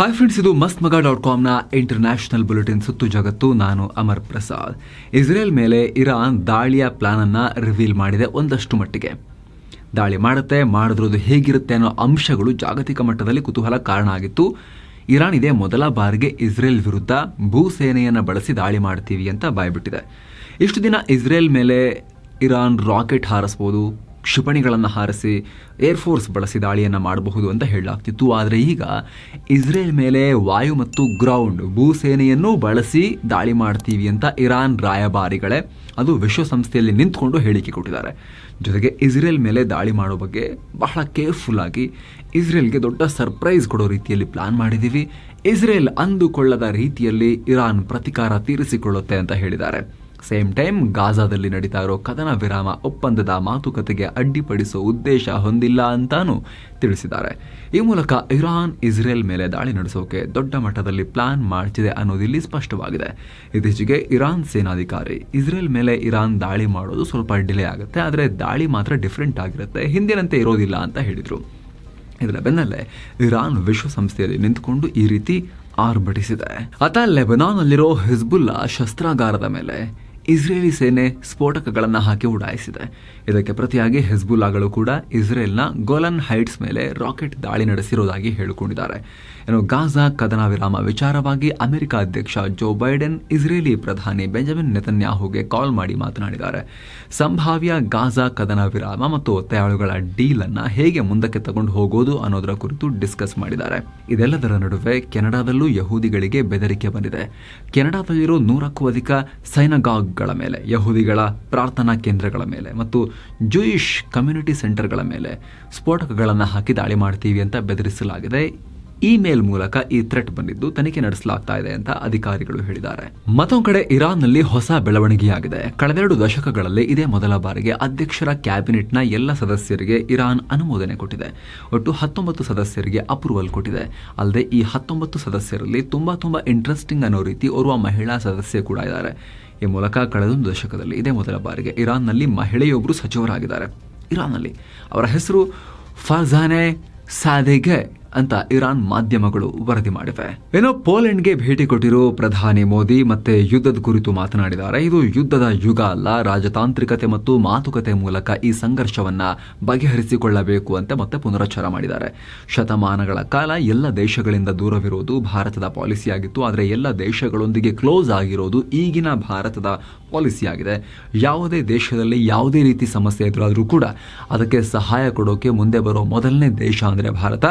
Hi friends ಇದು ಮಸ್ತ್ ಮಗ ಡಾಟ್ ಕಾಮ್ನ ಇಂಟರ್ನ್ಯಾಷನಲ್ ಬುಲೆಟಿನ್ ಸುತ್ತು ಜಗತ್ತು. ನಾನು ಅಮರ್ ಪ್ರಸಾದ್. ಇಸ್ರೇಲ್ ಮೇಲೆ ಇರಾನ್ ದಾಳಿಯ ಪ್ಲಾನ್ ಅನ್ನ ರಿವೀಲ್ ಮಾಡಿದೆ ಒಂದಷ್ಟು ಮಟ್ಟಿಗೆ. ದಾಳಿ ಮಾಡುತ್ತೆ, ಮಾಡಿದ್ರದು ಹೇಗಿರುತ್ತೆ ಅನ್ನೋ ಅಂಶಗಳು ಜಾಗತಿಕ ಮಟ್ಟದಲ್ಲಿ ಕುತೂಹಲ ಕಾರಣ ಆಗಿತ್ತು. ಇರಾನ್ ಇದೇ ಮೊದಲ ಬಾರಿಗೆ ಇಸ್ರೇಲ್ ವಿರುದ್ಧ ಭೂಸೇನೆಯನ್ನು ಬಳಸಿ ದಾಳಿ ಮಾಡ್ತೀವಿ ಅಂತ ಬಾಯ್ಬಿಟ್ಟಿದೆ. ಇಷ್ಟು ದಿನ ಇಸ್ರೇಲ್ ಮೇಲೆ ಇರಾನ್ ರಾಕೆಟ್ ಹಾರಿಸ್ಬೋದು ಕ್ಷಿಪಣಿಗಳನ್ನು ಹಾರಿಸಿ ಏರ್ಫೋರ್ಸ್ ಬಳಸಿ ದಾಳಿಯನ್ನು ಮಾಡಬಹುದು ಅಂತ ಹೇಳಲಾಗ್ತಿತ್ತು. ಆದರೆ ಈಗ ಇಸ್ರೇಲ್ ಮೇಲೆ ವಾಯು ಮತ್ತು ಗ್ರೌಂಡ್ ಭೂಸೇನೆಯನ್ನು ಬಳಸಿ ದಾಳಿ ಮಾಡ್ತೀವಿ ಅಂತ ಇರಾನ್ ರಾಯಭಾರಿಗಳೇ ಅದು ವಿಶ್ವಸಂಸ್ಥೆಯಲ್ಲಿ ನಿಂತ್ಕೊಂಡು ಹೇಳಿಕೆ ಕೊಟ್ಟಿದ್ದಾರೆ. ಜೊತೆಗೆ ಇಸ್ರೇಲ್ ಮೇಲೆ ದಾಳಿ ಮಾಡೋ ಬಗ್ಗೆ ಬಹಳ ಕೇರ್ಫುಲ್ ಆಗಿ ಇಸ್ರೇಲ್ಗೆ ದೊಡ್ಡ ಸರ್ಪ್ರೈಸ್ ಕೊಡೋ ರೀತಿಯಲ್ಲಿ ಪ್ಲಾನ್ ಮಾಡಿದ್ದೀವಿ. ಇಸ್ರೇಲ್ ಅಂದುಕೊಳ್ಳದ ರೀತಿಯಲ್ಲಿ ಇರಾನ್ ಪ್ರತಿಕಾರ ತೀರಿಸಿಕೊಳ್ಳುತ್ತೆ ಅಂತ ಹೇಳಿದ್ದಾರೆ. ಸೇಮ್ ಟೈಮ್ ಗಾಜಾದಲ್ಲಿ ನಡೀತಾ ಇರೋ ಕದನ ವಿರಾಮ ಒಪ್ಪಂದದ ಮಾತುಕತೆಗೆ ಅಡ್ಡಿಪಡಿಸೋ ಉದ್ದೇಶ ಹೊಂದಿಲ್ಲ ಅಂತಾನೂ ತಿಳಿಸಿದ್ದಾರೆ. ಈ ಮೂಲಕ ಇರಾನ್, ಇಸ್ರೇಲ್ ಮೇಲೆ ದಾಳಿ ನಡೆಸೋಕೆ ದೊಡ್ಡ ಮಟ್ಟದಲ್ಲಿ ಪ್ಲಾನ್ ಮಾಡ್ತಿದೆ ಅನ್ನೋದಿಲ್ಲಿ ಸ್ಪಷ್ಟವಾಗಿದೆ. ಇತ್ತೀಚೆಗೆ ಇರಾನ್ ಸೇನಾಧಿಕಾರಿ ಇಸ್ರೇಲ್ ಮೇಲೆ ಇರಾನ್ ದಾಳಿ ಮಾಡೋದು ಸ್ವಲ್ಪ ಡಿಲೇ ಆಗುತ್ತೆ, ಆದರೆ ದಾಳಿ ಮಾತ್ರ ಡಿಫ್ರೆಂಟ್ ಆಗಿರುತ್ತೆ, ಹಿಂದಿನಂತೆ ಇರೋದಿಲ್ಲ ಅಂತ ಹೇಳಿದರು. ಇದರ ಬೆನ್ನಲ್ಲೇ ಇರಾನ್ ವಿಶ್ವಸಂಸ್ಥೆಯಲ್ಲಿ ನಿಂತುಕೊಂಡು ಈ ರೀತಿ ಆರ್ಭಟಿಸಿದೆ. ಅತ ಲೆಬನಾನ್ನಲ್ಲಿರೋ ಹಿಜ್ಬುಲ್ಲಾ ಶಸ್ತ್ರಾಗಾರದ ಮೇಲೆ ಇಸ್ರೇಲಿ ಸೇನೆ ಸ್ಫೋಟಕಗಳನ್ನು ಹಾಕಿ ಉಡಾಯಿಸಿದೆ. ಇದಕ್ಕೆ ಪ್ರತಿಯಾಗಿ ಹೆಜ್ಬುಲ್ಲಾಗಳು ಕೂಡ ಇಸ್ರೇಲ್ನ ಗೋಲನ್ ಹೈಟ್ಸ್ ಮೇಲೆ ರಾಕೆಟ್ ದಾಳಿ ನಡೆಸಿರುವುದಾಗಿ ಹೇಳಿಕೊಂಡಿದ್ದಾರೆ. ಇನ್ನು ಗಾಜಾ ಕದನ ವಿರಾಮ ವಿಚಾರವಾಗಿ ಅಮೆರಿಕ ಅಧ್ಯಕ್ಷ ಜೋ ಬೈಡೆನ್, ಇಸ್ರೇಲಿ ಪ್ರಧಾನಿ ಬೆಂಜಮಿನ್ ನೆತನ್ಯಾಹುಗೆ ಕಾಲ್ ಮಾಡಿ ಮಾತನಾಡಿದ್ದಾರೆ. ಸಂಭಾವ್ಯ ಗಾಜಾ ಕದನ ವಿರಾಮ ಮತ್ತು ಒತ್ತೆಯಾಳುಗಳ ಡೀಲ್ ಅನ್ನು ಹೇಗೆ ಮುಂದಕ್ಕೆ ತಗೊಂಡು ಹೋಗೋದು ಅನ್ನೋದರ ಕುರಿತು ಡಿಸ್ಕಸ್ ಮಾಡಿದ್ದಾರೆ. ಇದೆಲ್ಲದರ ನಡುವೆ ಕೆನಡಾದಲ್ಲೂ ಯಹೂದಿಗಳಿಗೆ ಬೆದರಿಕೆ ಬಂದಿದೆ. ಕೆನಡಾದಲ್ಲಿರೋ ನೂರಕ್ಕೂ ಅಧಿಕ ಸೈನಗಾಗ್ಗಳ ಮೇಲೆ, ಯಹೂದಿಗಳ ಪ್ರಾರ್ಥನಾ ಕೇಂದ್ರಗಳ ಮೇಲೆ ಮತ್ತು ಜೂಯಿಷ್ ಕಮ್ಯುನಿಟಿ ಸೆಂಟರ್ಗಳ ಮೇಲೆ ಸ್ಫೋಟಕಗಳನ್ನು ಹಾಕಿ ದಾಳಿ ಮಾಡ್ತೀವಿ ಅಂತ ಬೆದರಿಸಲಾಗಿದೆ. ಇಮೇಲ್ ಮೂಲಕ ಈ ಥ್ರೆಟ್ ಬಂದಿದ್ದು ತನಿಖೆ ನಡೆಸಲಾಗ್ತಾ ಇದೆ ಅಂತ ಅಧಿಕಾರಿಗಳು ಹೇಳಿದ್ದಾರೆ. ಮತ್ತೊಂದು ಕಡೆ ಇರಾನ್ನಲ್ಲಿ ಹೊಸ ಬೆಳವಣಿಗೆಯಾಗಿದೆ. ಕಳೆದೆರಡು ದಶಕಗಳಲ್ಲಿ ಇದೇ ಮೊದಲ ಬಾರಿಗೆ ಅಧ್ಯಕ್ಷರ ಕ್ಯಾಬಿನೆಟ್ನ ಎಲ್ಲ ಸದಸ್ಯರಿಗೆ ಇರಾನ್ ಅನುಮೋದನೆ ಕೊಟ್ಟಿದೆ. ಒಟ್ಟು ಹತ್ತೊಂಬತ್ತು ಸದಸ್ಯರಿಗೆ ಅಪ್ರೂವಲ್ ಕೊಟ್ಟಿದೆ. ಅಲ್ಲದೆ ಈ ಹತ್ತೊಂಬತ್ತು ಸದಸ್ಯರಲ್ಲಿ ತುಂಬಾ ತುಂಬಾ ಇಂಟ್ರೆಸ್ಟಿಂಗ್ ಅನ್ನೋ ರೀತಿ ಓರ್ವ ಮಹಿಳಾ ಸದಸ್ಯೆ ಕೂಡ ಇದ್ದಾರೆ. ಈ ಮೂಲಕ ಕಳೆದೊಂದು ದಶಕದಲ್ಲಿ ಇದೇ ಮೊದಲ ಬಾರಿಗೆ ಇರಾನ್ನಲ್ಲಿ ಮಹಿಳೆಯೊಬ್ಬರು ಸಚಿವರಾಗಿದ್ದಾರೆ. ಇರಾನ್ನಲ್ಲಿ ಅವರ ಹೆಸರು ಫರ್ಜಾನೆ ಸಾದೆಗೆ ಅಂತ ಇರಾನ್ ಮಾಧ್ಯಮಗಳು ವರದಿ ಮಾಡಿವೆ. ಏನೋ ಪೋಲೆಂಡ್ಗೆ ಭೇಟಿ ಕೊಟ್ಟಿರೋ ಪ್ರಧಾನಿ ಮೋದಿ ಮತ್ತೆ ಯುದ್ಧದ ಕುರಿತು ಮಾತನಾಡಿದ್ದಾರೆ. ಇದು ಯುದ್ಧದ ಯುಗ ಅಲ್ಲ, ರಾಜತಾಂತ್ರಿಕತೆ ಮತ್ತು ಮಾತುಕತೆ ಮೂಲಕ ಈ ಸಂಘರ್ಷವನ್ನ ಬಗೆಹರಿಸಿಕೊಳ್ಳಬೇಕು ಅಂತ ಮತ್ತೆ ಪುನರುಚ್ಚಾರ ಮಾಡಿದ್ದಾರೆ. ಶತಮಾನಗಳ ಕಾಲ ಎಲ್ಲ ದೇಶಗಳಿಂದ ದೂರವಿರೋದು ಭಾರತದ ಪಾಲಿಸಿಯಾಗಿತ್ತು, ಆದರೆ ಎಲ್ಲ ದೇಶಗಳೊಂದಿಗೆ ಕ್ಲೋಸ್ ಆಗಿರೋದು ಈಗಿನ ಭಾರತದ ಪಾಲಿಸಿಯಾಗಿದೆ. ಯಾವುದೇ ದೇಶದಲ್ಲಿ ಯಾವುದೇ ರೀತಿ ಸಮಸ್ಯೆ ಎದುರಾದರೂ ಕೂಡ ಅದಕ್ಕೆ ಸಹಾಯ ಕೊಡೋಕೆ ಮುಂದೆ ಬರೋ ಮೊದಲನೇ ದೇಶ ಅಂದರೆ ಭಾರತ.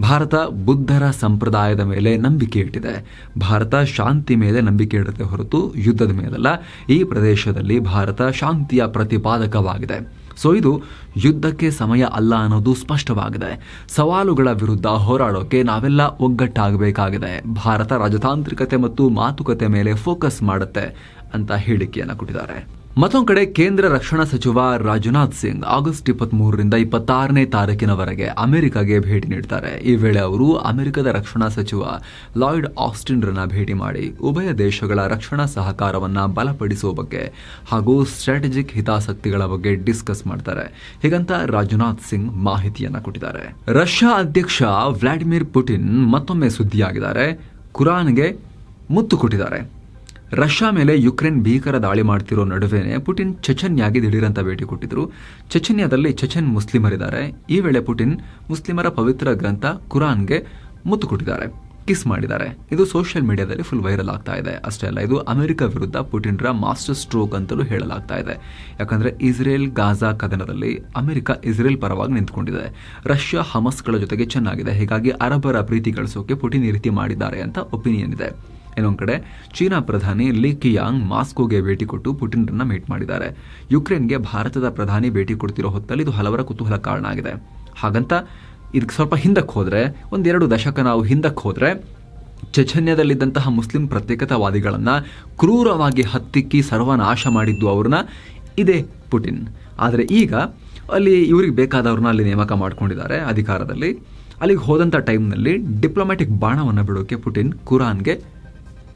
ಭಾರತ ಬುದ್ಧರ ಸಂಪ್ರದಾಯದ ಮೇಲೆ ನಂಬಿಕೆ ಇಟ್ಟಿದೆ. ಭಾರತ ಶಾಂತಿ ಮೇಲೆ ನಂಬಿಕೆ ಇಡುತ್ತೆ ಹೊರತು ಯುದ್ಧದ ಮೇಲಲ್ಲ, ಈ ಪ್ರದೇಶದಲ್ಲಿ ಭಾರತ ಶಾಂತಿಯ ಪ್ರತಿಪಾದಕವಾಗಿದೆ. ಸೊ ಇದು ಯುದ್ಧಕ್ಕೆ ಸಮಯ ಅಲ್ಲ ಅನ್ನೋದು ಸ್ಪಷ್ಟವಾಗಿದೆ. ಸವಾಲುಗಳ ವಿರುದ್ಧ ಹೋರಾಡೋಕೆ ನಾವೆಲ್ಲ ಒಗ್ಗಟ್ಟಾಗಬೇಕಾಗಿದೆ. ಭಾರತ ರಾಜತಾಂತ್ರಿಕತೆ ಮತ್ತು ಮಾತುಕತೆ ಮೇಲೆ ಫೋಕಸ್ ಮಾಡುತ್ತೆ ಅಂತ ಹೇಳಿಕೆಯನ್ನು ಕೊಟ್ಟಿದ್ದಾರೆ. ಮತ್ತೊಂದು ಕಡೆ ಕೇಂದ್ರ ರಕ್ಷಣಾ ಸಚಿವ ರಾಜನಾಥ್ ಸಿಂಗ್ ಆಗಸ್ಟ್ ಇಪ್ಪತ್ತ್ ಮೂರರಿಂದ ಇಪ್ಪತ್ತಾರನೇ ತಾರೀಕಿನವರೆಗೆ ಅಮೆರಿಕಾಗೆ ಭೇಟಿ ನೀಡ್ತಾರೆ. ಈ ವೇಳೆ ಅವರು ಅಮೆರಿಕದ ರಕ್ಷಣಾ ಸಚಿವ ಲಾಯ್ಡ್ ಆಸ್ಟಿನ್ರನ್ನ ಭೇಟಿ ಮಾಡಿ ಉಭಯ ದೇಶಗಳ ರಕ್ಷಣಾ ಸಹಕಾರವನ್ನು ಬಲಪಡಿಸುವ ಬಗ್ಗೆ ಹಾಗೂ ಸ್ಟ್ರಾಟಜಿಕ್ ಹಿತಾಸಕ್ತಿಗಳ ಬಗ್ಗೆ ಡಿಸ್ಕಸ್ ಮಾಡ್ತಾರೆ. ಹೀಗಂತ ರಾಜನಾಥ್ ಸಿಂಗ್ ಮಾಹಿತಿಯನ್ನು ಕೊಟ್ಟಿದ್ದಾರೆ. ರಷ್ಯಾ ಅಧ್ಯಕ್ಷ ವ್ಲಾಡಿಮಿರ್ ಪುಟಿನ್ ಮತ್ತೊಮ್ಮೆ ಸುದ್ದಿಯಾಗಿದ್ದಾರೆ. ಕುರಾನ್ಗೆ ಮುತ್ತು ಕೊಟ್ಟಿದ್ದಾರೆ. ರಷ್ಯಾ ಮೇಲೆ ಯುಕ್ರೇನ್ ಭೀಕರ ದಾಳಿ ಮಾಡ್ತಿರೋ ನಡುವೆನೆ ಪುಟಿನ್ ಚಚನ್ಯಾಗಿ ದಿಢೀರಂತ ಭೇಟಿ ಕೊಟ್ಟಿದ್ರು. ಚಚನ್ಯಾದಲ್ಲಿ ಚಚನ್ ಮುಸ್ಲಿಮರಿದ್ದಾರೆ. ಈ ವೇಳೆ ಪುಟಿನ್ ಮುಸ್ಲಿಮರ ಪವಿತ್ರ ಗ್ರಂಥ ಕುರಾನ್ಗೆ ಮುತ್ತು ಕೊಟ್ಟಿದ್ದಾರೆ ಕಿಸ್ ಮಾಡಿದ್ದಾರೆ. ಇದು ಸೋಷಿಯಲ್ ಮೀಡಿಯಾದಲ್ಲಿ ಫುಲ್ ವೈರಲ್ ಆಗ್ತಾ ಇದೆ. ಅಷ್ಟೇ ಅಲ್ಲ, ಇದು ಅಮೆರಿಕ ವಿರುದ್ಧ ಪುಟಿನ್ರ ಮಾಸ್ಟರ್ ಸ್ಟ್ರೋಕ್ ಅಂತಲೂ ಹೇಳಲಾಗ್ತಾ ಇದೆ. ಯಾಕಂದ್ರೆ ಇಸ್ರೇಲ್ ಗಾಜಾ ಕದನದಲ್ಲಿ ಅಮೆರಿಕ ಇಸ್ರೇಲ್ ಪರವಾಗಿ ನಿಂತ್ಕೊಂಡಿದೆ. ರಷ್ಯಾ ಹಮಸ್ಗಳ ಜೊತೆಗೆ ಚೆನ್ನಾಗಿದೆ. ಹೀಗಾಗಿ ಅರಬರ ಪ್ರೀತಿ ಗಳಿಸೋಕೆ ಪುಟಿನ್ ಈ ರೀತಿ ಮಾಡಿದ್ದಾರೆ ಅಂತ ಒಪಿನಿಯನ್ ಇದೆ. ಇನ್ನೊಂದು ಕಡೆ, ಚೀನಾ ಪ್ರಧಾನಿ ಲಿ ಕಿಯಾಂಗ್ ಮಾಸ್ಕೋಗೆ ಭೇಟಿ ಕೊಟ್ಟು ಪುಟಿನ್ರನ್ನ ಮೀಟ್ ಮಾಡಿದ್ದಾರೆ. ಯುಕ್ರೇನ್ಗೆ ಭಾರತದ ಪ್ರಧಾನಿ ಭೇಟಿ ಕೊಡ್ತಿರೋ ಹೊತ್ತಲ್ಲಿ ಇದು ಹಲವರ ಕುತೂಹಲ ಕಾರಣ ಆಗಿದೆ. ಹಾಗಂತ ಇದಕ್ಕೆ ಸ್ವಲ್ಪ ಹಿಂದಕ್ಕೆ ಹೋದರೆ ಒಂದೆರಡು ದಶಕ ನಾವು ಹಿಂದಕ್ಕೆ ಹೋದರೆ, ಚೆಚನ್ಯದಲ್ಲಿದ್ದಂತಹ ಮುಸ್ಲಿಂ ಪ್ರತ್ಯೇಕತಾವಾದಿಗಳನ್ನು ಕ್ರೂರವಾಗಿ ಹತ್ತಿಕ್ಕಿ ಸರ್ವನಾಶ ಮಾಡಿದ್ದು ಅವ್ರನ್ನ ಇದೇ ಪುಟಿನ್. ಆದರೆ ಈಗ, ಅಲ್ಲಿ ಇವ್ರಿಗೆ ಬೇಕಾದವ್ರನ್ನ ಅಲ್ಲಿ ನೇಮಕ ಮಾಡ್ಕೊಂಡಿದ್ದಾರೆ ಅಧಿಕಾರದಲ್ಲಿ. ಅಲ್ಲಿಗೆ ಹೋದಂಥ ಟೈಮ್ನಲ್ಲಿ ಡಿಪ್ಲೊಮ್ಯಾಟಿಕ್ ಬಾಣವನ್ನು ಬಿಡೋಕೆ ಪುಟಿನ್ ಕುರಾನ್ಗೆ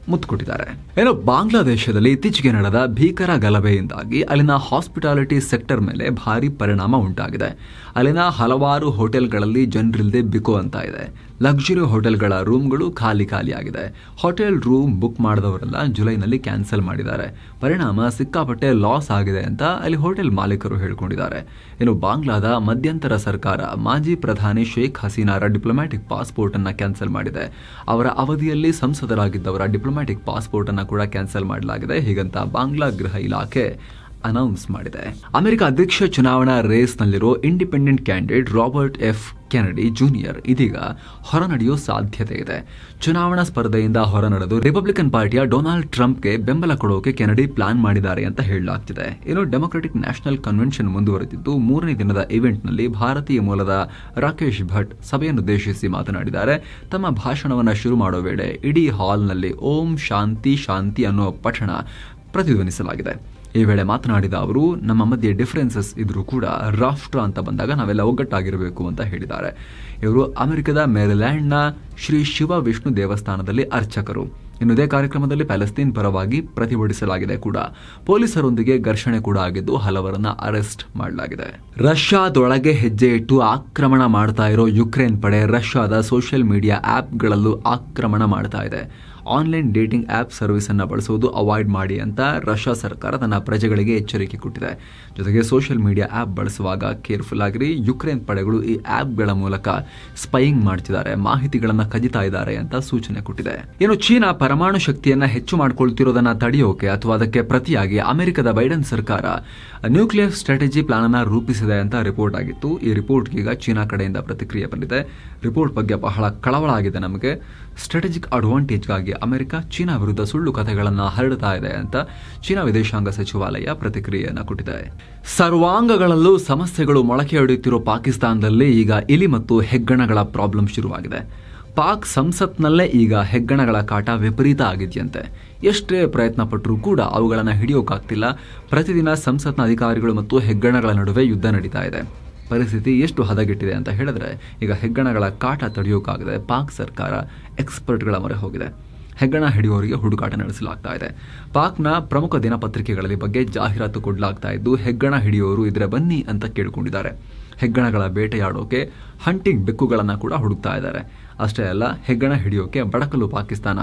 ಏನು ಏನೋ ಬಾಂಗ್ಲಾದೇಶದಲ್ಲಿ ಇತ್ತೀಚೆಗೆ ನಡೆದ ಭೀಕರ ಗಲಭೆಯಿಂದಾಗಿ ಅಲ್ಲಿನ ಹಾಸ್ಪಿಟಾಲಿಟಿ ಸೆಕ್ಟರ್ ಮೇಲೆ ಭಾರಿ ಪರಿಣಾಮ ಉಂಟಾಗಿದೆ. ಅಲ್ಲಿನ ಹಲವಾರು ಹೋಟೆಲ್ಗಳಲ್ಲಿ ಜನರಿಲ್ಲದೆ ಬಿಕೋ ಅಂತ ಇದೆ. ಲಕ್ಸುರಿ ಹೋಟೆಲ್ಗಳ ರೂಮ್ಗಳು ಖಾಲಿ ಖಾಲಿಯಾಗಿದೆ ಹೋಟೆಲ್ ರೂಮ್ ಬುಕ್ ಮಾಡಿದವರೆಲ್ಲ ಜುಲೈನಲ್ಲಿ ಕ್ಯಾನ್ಸಲ್ ಮಾಡಿದ್ದಾರೆ. ಪರಿಣಾಮ ಸಿಕ್ಕಾಪಟ್ಟೆ ಲಾಸ್ ಆಗಿದೆ ಅಂತ ಅಲ್ಲಿ ಹೋಟೆಲ್ ಮಾಲೀಕರು ಹೇಳ್ಕೊಂಡಿದ್ದಾರೆ. ಇನ್ನು ಬಾಂಗ್ಲಾದ ಮಧ್ಯಂತರ ಸರ್ಕಾರ ಮಾಜಿ ಪ್ರಧಾನಿ ಶೇಖ್ ಹಸೀನಾರ ಡಿಪ್ಲೊಮ್ಯಾಟಿಕ್ ಪಾಸ್ಪೋರ್ಟ್ ಅನ್ನು ಕ್ಯಾನ್ಸಲ್ ಮಾಡಿದೆ. ಅವರ ಅವಧಿಯಲ್ಲಿ ಸಂಸದರಾಗಿದ್ದವರ ಡಿಪ್ಲೊಮ್ಯಾಟಿಕ್ ಪಾಸ್ಪೋರ್ಟ್ ಅನ್ನು ಕೂಡ ಕ್ಯಾನ್ಸಲ್ ಮಾಡಲಾಗಿದೆ. ಹೀಗಂತ ಬಾಂಗ್ಲಾ ಗೃಹ ಇಲಾಖೆ ಅನೌನ್ಸ್ ಮಾಡಿದೆ. ಅಮೆರಿಕ ಅಧ್ಯಕ್ಷ ಚುನಾವಣಾ ರೇಸ್ನಲ್ಲಿರೋ independent candidate Robert F Kennedy junior ಇದೀಗ ಹೊರನಡೆಯೋ ಸಾಧ್ಯತೆ ಇದೆ. ಚುನಾವಣಾ ಸ್ಪರ್ಧೆಯಿಂದ ಹೊರನಡೆದು ರಿಪಬ್ಲಿಕನ್ ಪಾರ್ಟಿಯ ಡೊನಾಲ್ಡ್ ಟ್ರಂಪ್ಗೆ ಬೆಂಬಲ ಕೊಡೋಕೆ ಕೆನಡಿ ಪ್ಲಾನ್ ಮಾಡಿದ್ದಾರೆ ಅಂತ ಹೇಳಲಾಗ್ತಿದೆ. ಇನ್ನು ಡೆಮೊಕ್ರೆಟಿಕ್ ನ್ಯಾಷನಲ್ ಕನ್ವೆನ್ಷನ್ ಮುಂದುವರೆದಿದ್ದು ಮೂರನೇ ದಿನದ ಇವೆಂಟ್ನಲ್ಲಿ ಭಾರತೀಯ ಮೂಲದ ರಾಕೇಶ್ ಭಟ್ ಸಭೆಯನ್ನುದ್ದೇಶಿಸಿ ಮಾತನಾಡಿದ್ದಾರೆ. ತಮ್ಮ ಭಾಷಣವನ್ನು ಶುರು ಮಾಡೋ ವೇಳೆ ಇಡೀ ಹಾಲ್ನಲ್ಲಿ ಓಂ ಶಾಂತಿ ಶಾಂತಿ ಅನ್ನೋ ಪಠಣ ಪ್ರತಿಧ್ವನಿಸಲಾಗಿದೆ. ಈ ವೇಳೆ ಮಾತನಾಡಿದ ಅವರು, ನಮ್ಮ ಮಧ್ಯೆ ಡಿಫರೆನ್ಸಸ್ ಇದ್ರೂ ಕೂಡ ರಾಷ್ಟ್ರ ಅಂತ ಬಂದಾಗ ನಾವೆಲ್ಲ ಒಗ್ಗಟ್ಟಾಗಿರಬೇಕು ಅಂತ ಹೇಳಿದ್ದಾರೆ. ಇವರು ಅಮೆರಿಕದ ಮೇರಿಲ್ಯಾಂಡ್ನ ಶ್ರೀ ಶಿವ ವಿಷ್ಣು ದೇವಸ್ಥಾನದಲ್ಲಿ ಅರ್ಚಕರು. ಇನ್ನು ಇದೇ ಕಾರ್ಯಕ್ರಮದಲ್ಲಿ ಪ್ಯಾಲೆಸ್ತೀನ್ ಪರವಾಗಿ ಪ್ರತಿಭಟಿಸಲಾಗಿದೆ ಕೂಡ. ಪೊಲೀಸರೊಂದಿಗೆ ಘರ್ಷಣೆ ಕೂಡ ಆಗಿದ್ದು ಹಲವರನ್ನ ಅರೆಸ್ಟ್ ಮಾಡಲಾಗಿದೆ. ರಷ್ಯಾದೊಳಗೆ ಹೆಜ್ಜೆ ಇಟ್ಟು ಆಕ್ರಮಣ ಮಾಡ್ತಾ ಇರೋ ಯುಕ್ರೇನ್ ಪಡೆ ರಷ್ಯಾದ ಸೋಷಿಯಲ್ ಮೀಡಿಯಾ ಆಪ್ಗಳಲ್ಲೂ ಆಕ್ರಮಣ ಮಾಡ್ತಾ ಇದೆ. ಆನ್ಲೈನ್ ಡೇಟಿಂಗ್ ಆ್ಯಪ್ ಸರ್ವಿಸನ್ನು ಬಳಸುವುದು ಅವಾಯ್ಡ್ ಮಾಡಿ ಅಂತ ರಷ್ಯಾ ಸರ್ಕಾರ ತನ್ನ ಪ್ರಜೆಗಳಿಗೆ ಎಚ್ಚರಿಕೆ ಕೊಟ್ಟಿದೆ. ಜೊತೆಗೆ ಸೋಷಿಯಲ್ ಮೀಡಿಯಾ ಆ್ಯಪ್ ಬಳಸುವಾಗ ಕೇರ್ಫುಲ್ ಆಗಿರಿ, ಯುಕ್ರೇನ್ ಪಡೆಗಳು ಈ ಆ್ಯಪ್ಗಳ ಮೂಲಕ ಸ್ಪೈಯಿಂಗ್ ಮಾಡ್ತಿದ್ದಾರೆ, ಮಾಹಿತಿಗಳನ್ನು ಕದಿತಾ ಇದ್ದಾರೆ ಅಂತ ಸೂಚನೆ ಕೊಟ್ಟಿದೆ. ಏನು ಚೀನಾ ಪರಮಾಣು ಶಕ್ತಿಯನ್ನ ಹೆಚ್ಚು ಮಾಡ್ಕೊಳ್ತಿರೋದನ್ನ ತಡೆಯೋಕೆ ಅಥವಾ ಅದಕ್ಕೆ ಪ್ರತಿಯಾಗಿ ಅಮೆರಿಕದ ಬೈಡನ್ ಸರ್ಕಾರ ನ್ಯೂಕ್ಲಿಯರ್ ಸ್ಟ್ರಾಟಜಿ ಪ್ಲಾನ್ ಅನ್ನ ರೂಪಿಸಿದೆ ಅಂತ ರಿಪೋರ್ಟ್ ಆಗಿತ್ತು. ಈ ರಿಪೋರ್ಟ್ ಈಗ ಚೀನಾ ಕಡೆಯಿಂದ ಪ್ರತಿಕ್ರಿಯೆ ಬಂದಿದೆ. ರಿಪೋರ್ಟ್ ಬಗ್ಗೆ ಬಹಳ ಕಳವಳ ಆಗಿದೆ ನಮಗೆ. ಸ್ಟ್ರಾಟಜಿಕ್ ಅಡ್ವಾಂಟೇಜ್ಗಾಗಿ ಅಮೆರಿಕ, ಚೀನಾ ವಿರುದ್ಧ ಸುಳ್ಳು ಕಥೆಗಳನ್ನು ಹರಡ್ತಾ ಇದೆ ಅಂತ ಚೀನಾ ವಿದೇಶಾಂಗ ಸಚಿವಾಲಯ ಪ್ರತಿಕ್ರಿಯೆಯನ್ನು ಕೊಟ್ಟಿದೆ. ಸರ್ವಾಂಗಗಳಲ್ಲೂ ಸಮಸ್ಯೆಗಳು ಮೊಳಕೆಯೊಡೆಯುತ್ತಿರುವ ಪಾಕಿಸ್ತಾನದಲ್ಲಿ ಈಗ ಇಲಿ ಮತ್ತು ಹೆಗ್ಗಣಗಳ ಪ್ರಾಬ್ಲಮ್ ಶುರುವಾಗಿದೆ. ಪಾಕ್ ಸಂಸತ್ನಲ್ಲೇ ಈಗ ಹೆಗ್ಗಣಗಳ ಕಾಟ ವಿಪರೀತ ಆಗಿದೆಯಂತೆ. ಎಷ್ಟೇ ಪ್ರಯತ್ನ ಪಟ್ಟರೂ ಕೂಡ ಅವುಗಳನ್ನು ಹಿಡಿಯೋಕ್ಕಾಗ್ತಿಲ್ಲ ಪ್ರತಿದಿನ ಸಂಸತ್ನ ಅಧಿಕಾರಿಗಳು ಮತ್ತು ಹೆಗ್ಗಣಗಳ ನಡುವೆ ಯುದ್ಧ ನಡೀತಾ ಇದೆ. ಪರಿಸ್ಥಿತಿ ಎಷ್ಟು ಹದಗೆಟ್ಟಿದೆ ಅಂತ ಹೇಳಿದ್ರೆ, ಈಗ ಹೆಗ್ಗಣಗಳ ಕಾಟ ತಡೆಯೋಕ್ಕಾಗದೆ ಪಾಕ್ ಸರ್ಕಾರ ಎಕ್ಸ್ಪರ್ಟ್ಗಳ ಮೊರೆ ಹೋಗಿದೆ. ಹೆಗ್ಗಣ ಹಿಡಿಯೋರಿಗೆ ಹುಡುಕಾಟ ನಡೆಸಲಾಗ್ತಾ ಇದೆ. ಪಾಕ್ನ ಪ್ರಮುಖ ದಿನಪತ್ರಿಕೆಗಳಲ್ಲಿ ಬಗ್ಗೆ ಜಾಹೀರಾತು ಕೊಡಲಾಗ್ತಾ ಇದ್ದು, ಹೆಗ್ಗಣ ಹಿಡಿಯೋರು ಇದರ ಬನ್ನಿ ಅಂತ ಕೇಳಿಕೊಂಡಿದ್ದಾರೆ. ಹೆಗ್ಗಣಗಳ ಬೇಟೆಯಾಡೋಕೆ ಹಂಟಿಂಗ್ ಬೆಕ್ಕುಗಳನ್ನು ಕೂಡ ಹುಡುಕ್ತಾ ಇದ್ದಾರೆ. ಅಷ್ಟೇ ಅಲ್ಲ, ಹೆಗ್ಗಣ ಹಿಡಿಯೋಕೆ ಬಡಕಲು ಪಾಕಿಸ್ತಾನ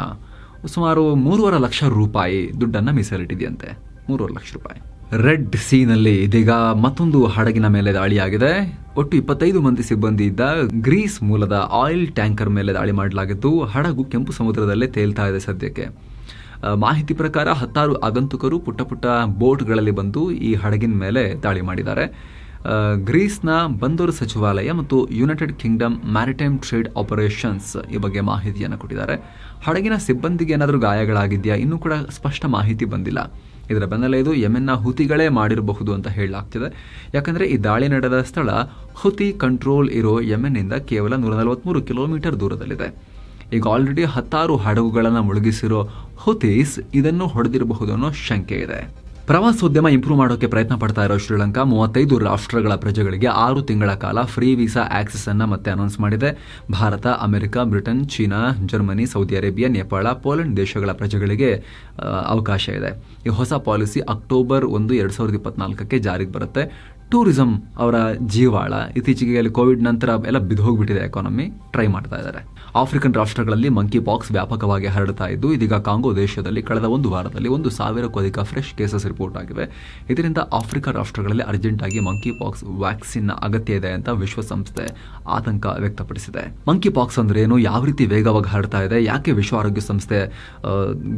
ಸುಮಾರು ಮೂರುವರೆ ಲಕ್ಷ ರೂಪಾಯಿ ದುಡ್ಡನ್ನು ಮೀಸಲಿಟ್ಟಿದೆಯಂತೆ. ಮೂರುವರೆ ಲಕ್ಷ ರೂಪಾಯಿ. ರೆಡ್ ಸೀನಲ್ಲಿ ಇದೀಗ ಮತ್ತೊಂದು ಹಡಗಿನ ಮೇಲೆ ದಾಳಿಯಾಗಿದೆ. ಒಟ್ಟು ಇಪ್ಪತ್ತೈದು ಮಂದಿ ಸಿಬ್ಬಂದಿ ಇದ್ದ ಗ್ರೀಸ್ ಮೂಲದ ಆಯಿಲ್ ಟ್ಯಾಂಕರ್ ಮೇಲೆ ದಾಳಿ ಮಾಡಲಾಗಿದ್ದು, ಹಡಗು ಕೆಂಪು ಸಮುದ್ರದಲ್ಲೇ ತೇಲ್ತಾ ಇದೆ ಸದ್ಯಕ್ಕೆ. ಮಾಹಿತಿ ಪ್ರಕಾರ ಹತ್ತಾರು ಆಗಂತುಕರು ಪುಟ್ಟ ಪುಟ್ಟ ಬೋಟ್ಗಳಲ್ಲಿ ಬಂದು ಈ ಹಡಗಿನ ಮೇಲೆ ದಾಳಿ ಮಾಡಿದ್ದಾರೆ. ಗ್ರೀಸ್ನ ಬಂದರು ಸಚಿವಾಲಯ ಮತ್ತು United Kingdom maritime trade operations ಈ ಬಗ್ಗೆ ಮಾಹಿತಿಯನ್ನು ಕೊಟ್ಟಿದ್ದಾರೆ. ಹಡಗಿನ ಸಿಬ್ಬಂದಿಗೆ ಏನಾದರೂ ಗಾಯಗಳಾಗಿದೆಯಾ? ಇನ್ನೂ ಕೂಡ ಸ್ಪಷ್ಟ ಮಾಹಿತಿ ಬಂದಿಲ್ಲ. ಇದರ ಬೆನ್ನಲ್ಲೇ ಇದು ಯೆಮೆನ್ನ ಹುತಿಗಳೇ ಮಾಡಿರಬಹುದು ಅಂತ ಹೇಳಲಾಗ್ತಿದೆ. ಯಾಕಂದರೆ ಈ ದಾಳಿ ನಡೆದ ಸ್ಥಳ ಹುತಿ ಕಂಟ್ರೋಲ್ ಇರೋ ಯಮೆನ್ನಿಂದ ಕೇವಲ ನೂರ ನಲವತ್ತ್ಮೂರು ಕಿಲೋಮೀಟರ್ ದೂರದಲ್ಲಿದೆ. ಈಗ ಆಲ್ರೆಡಿ ಹತ್ತಾರು ಹಡಗುಗಳನ್ನು ಮುಳುಗಿಸಿರೋ ಹುತೀಸ್ ಇದನ್ನು ಹೊಡೆದಿರಬಹುದು ಅನ್ನೋ ಶಂಕೆ ಇದೆ. ಪ್ರವಾಸೋದ್ಯಮ ಇಂಪ್ರೂವ್ ಮಾಡೋಕೆ ಪ್ರಯತ್ನ ಪಡ್ತಾ ಇರೋ ಶ್ರೀಲಂಕಾ ಮೂವತ್ತೈದು ರಾಷ್ಟ್ರಗಳ ಪ್ರಜೆಗಳಿಗೆ ಆರು ತಿಂಗಳ ಕಾಲ ಫ್ರೀ ವೀಸಾ ಆಕ್ಸೆಸ್ ಅನ್ನ ಮತ್ತೆ ಅನೌನ್ಸ್ ಮಾಡಿದೆ. Bharat, America, Britain, China, Germany, Saudi Arabia, Nepal, Poland ದೇಶಗಳ ಪ್ರಜೆಗಳಿಗೆ ಅವಕಾಶ ಇದೆ. ಈ ಹೊಸ ಪಾಲಿಸಿ ಅಕ್ಟೋಬರ್ ಒಂದು, ಎರಡ್ ಸಾವಿರದ ಇಪ್ಪತ್ನಾಲ್ಕಕ್ಕೆ ಜಾರಿಗೆ ಬರುತ್ತೆ. ಟೂರಿಸಂ ಅವರ ಜೀವಾಳ ಇತ್ತೀಚೆಗೆ ಅಲ್ಲಿ ಕೋವಿಡ್ ನಂತರ ಎಲ್ಲ ಬಿದ್ದೋಗ್ಬಿಟ್ಟಿದೆ ಎಕಾನಮಿ ಟ್ರೈ ಮಾಡ್ತಾ ಇದ್ದಾರೆ. ಆಫ್ರಿಕನ್ ರಾಷ್ಟ್ರಗಳಲ್ಲಿ ಮಂಕಿ ಪಾಕ್ಸ್ ವ್ಯಾಪಕವಾಗಿ ಹರಡ್ತಾ ಇದ್ದು, ಇದೀಗ ಕಾಂಗೋ ದೇಶದಲ್ಲಿ ಕಳೆದ ಒಂದು ವಾರದಲ್ಲಿ ಒಂದು ಸಾವಿರಕ್ಕೂ ಅಧಿಕ ಫ್ರೆಶ್ ಕೇಸಸ್ ರಿಪೋರ್ಟ್ ಆಗಿವೆ. ಇದರಿಂದ ಆಫ್ರಿಕಾ ರಾಷ್ಟ್ರಗಳಲ್ಲಿ ಅರ್ಜೆಂಟ್ ಆಗಿ ಮಂಕಿ ಪಾಕ್ಸ್ ವ್ಯಾಕ್ಸಿನ್ ಅಗತ್ಯ ಇದೆ ಅಂತ ವಿಶ್ವಸಂಸ್ಥೆ ಆತಂಕ ವ್ಯಕ್ತಪಡಿಸಿದೆ. ಮಂಕಿ ಪಾಕ್ಸ್ ಅಂದ್ರೆ ಏನು? ಯಾವ ರೀತಿ ವೇಗವಾಗಿ ಹರಡ್ತಾ ಇದೆ? ಯಾಕೆ ವಿಶ್ವ ಆರೋಗ್ಯ ಸಂಸ್ಥೆ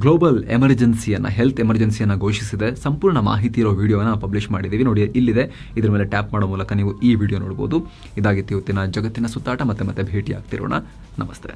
ಗ್ಲೋಬಲ್ ಎಮರ್ಜೆನ್ಸಿಯನ್ನ ಹೆಲ್ತ್ ಎಮರ್ಜೆನ್ಸಿಯನ್ನ ಘೋಷಿಸಿದೆ? ಸಂಪೂರ್ಣ ಮಾಹಿತಿ ಇರೋ ವಿಡಿಯೋನ ಪಬ್ಲಿಷ್ ಮಾಡಿದ್ದೀವಿ. ನೋಡಿ, ಇಲ್ಲಿದೆ. ಇದ್ರ ಮೇಲೆ ಟ್ಯಾಪ್ ಮಾಡೋ ಮೂಲಕ ನೀವು ಈ ವಿಡಿಯೋ ನೋಡ್ಬೋದು. ಇದಾಗಿತ್ತು ಇವತ್ತಿನ ಜಗತ್ತಿನ ಸುತ್ತಾಟ, ಮತ್ತೆ ಮತ್ತೆ ಭೇಟಿ ಆಗ್ತಿರೋಣ ನಮಸ್ತೆ.